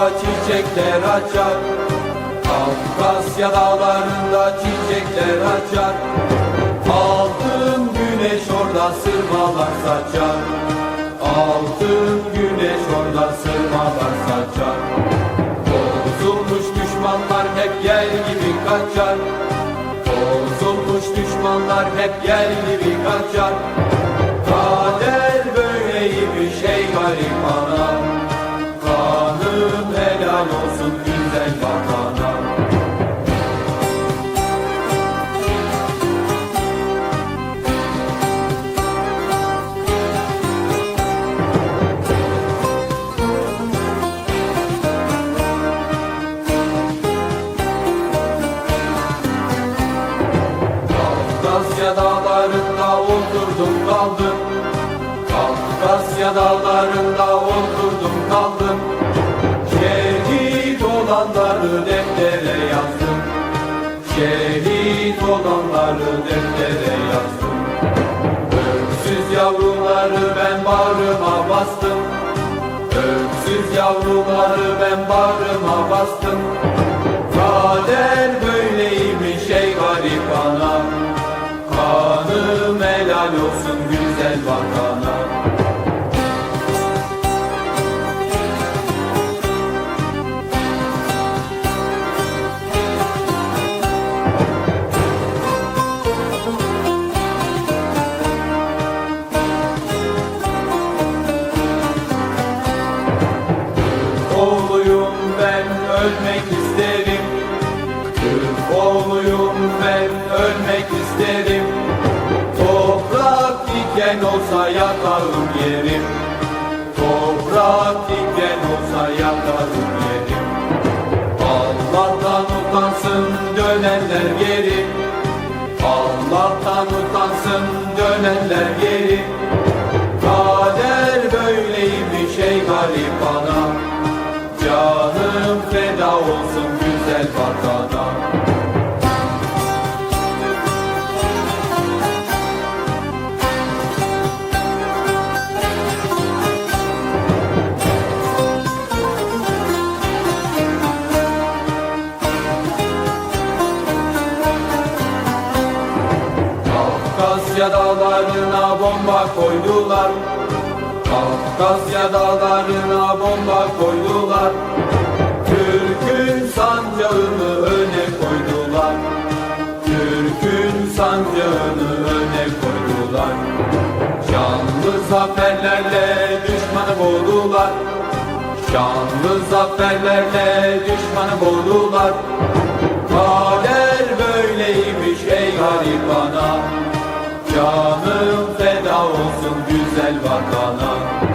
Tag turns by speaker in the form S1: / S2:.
S1: Çiçekler açar. Kafkasya dağlarında çiçekler açar. Altın güneş orada sırmalar saçar. Altın güneş orada sırmalar saçar. Bozulmuş düşmanlar hep yer gibi kaçar. Bozulmuş düşmanlar hep yer gibi kaçar. Kader böyleymiş ey garip anam Kafkasya dağlarında oturdum kaldım. Kafkasya dağlarında oturdum kaldım. Şehit olanları deftere yazdım. Şehit olanları deftere yazdım. Öksüz yavruları ben bağrıma bastım. Öksüz yavruları ben bağrıma bastım. Kader ölmek isterim. Türk oğluyum ben ölmek isterim. Toprak diken olsa yatarım yerim. Toprak diken olsa yatarım yerim. Allah'tan utansın dönenler geri. Allah'tan utansın dönenler geri olsun güzel vatana dağlarına bomba koydular. Kafkasya dağlarına bomba koydular Türk'ün sancağını öne koydular. Türk'ün sancağını öne koydular. Şanlı zaferlerle düşmanı boğdular. Şanlı zaferlerle düşmanı boğdular. Kader böyleymiş ey garip ana Canım feda olsun güzel vatana